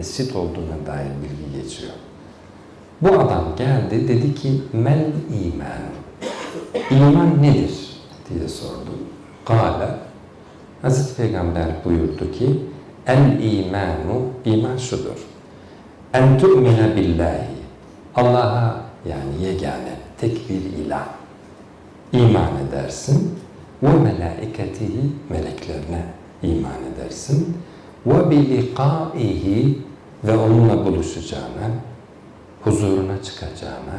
mescit olduğuna dair bilgi geçiyor. Bu adam geldi dedi ki mel iman. İman nedir diye sordu. Kale Hazreti Peygamber buyurdu ki el imanu iman şudur. En tu'mine billahi Allah'a yani yegane tek bir ilah iman edersin ve melaiketihi meleklerine iman edersin ve bi liqaihi ve onunla buluşacağına huzuruna çıkacağına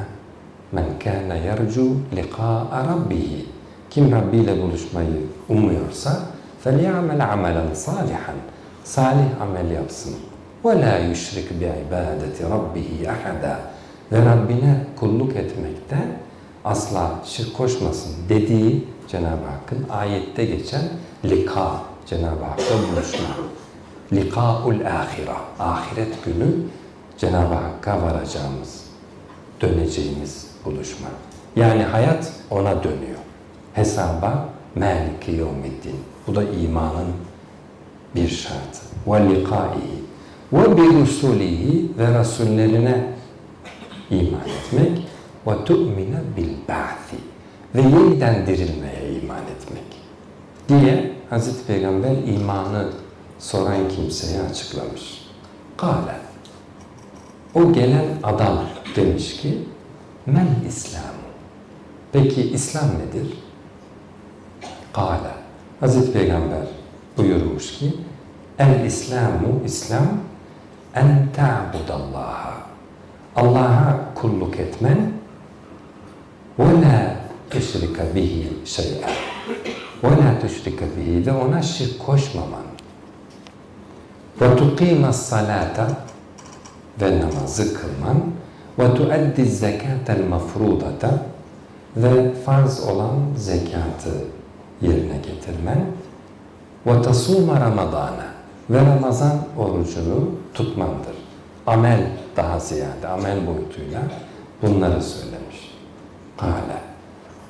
men kana yercu liqa'a rabbihi kim Rabbi ile buluşmayı umuyorsa فَلْيَعْمَلْ عَمَلًا صَالِحًا Salih amel yapsın. وَلَا يُشْرِكْ بِعِبَادَةِ رَبِّهِ أَحَدًا Ve Rabbine kulluk etmekte asla şirk koşmasın dediği Cenab-ı Hakk'ın ayette geçen lika, Cenab-ı Hakk'la buluşma. Likaul ahira, ahiret günü Cenab-ı Hakk'a varacağımız, döneceğimiz buluşma. Yani hayat ona dönüyor. Hesaba Maliki yevmiddin. Bu da imanın bir şartı. Ve liqaihi ve bi rusulihi ve rasullerine iman etmek ve tu'mine bil ba'thi ve yeniden dirilmeye iman etmek diye Hazreti Peygamber imanı soran kimseye açıklamış. Kale o gelen adam demiş ki men İslam. Peki İslam nedir? Kale Hazreti Peygamber buyurmuş ki El İslamu İslam en ta'budallaha Allah'a kulluk etmen ve la tüşrike bihi şey'en ve la tüşrike bihi de ona şirk koşmaman ve tuqime salata ve namazı kılman ve tuaddi zekatel mafrudata ve farz olan zekatı yerine getirmen ve tasuma ramadana ve Ramazan orucunu tutmandır. Amel daha ziyade, amel boyutuyla bunları söylemiş. Kale.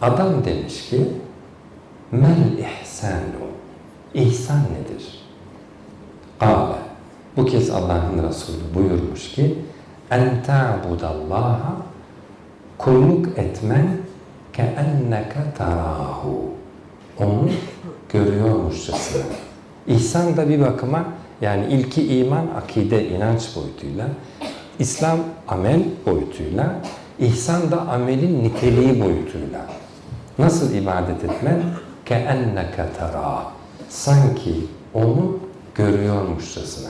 Adam demiş ki mel ihsanu. İhsan nedir? Kale. Bu kez Allah'ın Resulü buyurmuş ki en ta'budallaha kulluk etmen keenneke tarahu onu görüyormuşçasına. İhsan da bir bakıma yani ilki iman, akide, inanç boyutuyla, İslam amel boyutuyla, ihsan da amelin niteliği boyutuyla. Nasıl ibadet etmen? كَاَنَّكَ تَرَى Sanki onu görüyormuşçasına.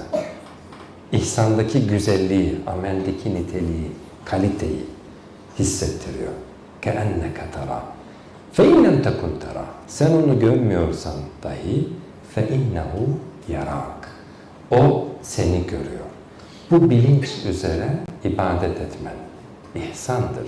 İhsandaki güzelliği, ameldeki niteliği, kaliteyi hissettiriyor. كَاَنَّكَ تَرَى فَاِنْ لَمْ تَكُنْ تَرَى Sen onu görmüyorsan dahi فَاِنَّهُ yarak. O seni görüyor. Bu bilinç üzere ibadet etmen ihsandır.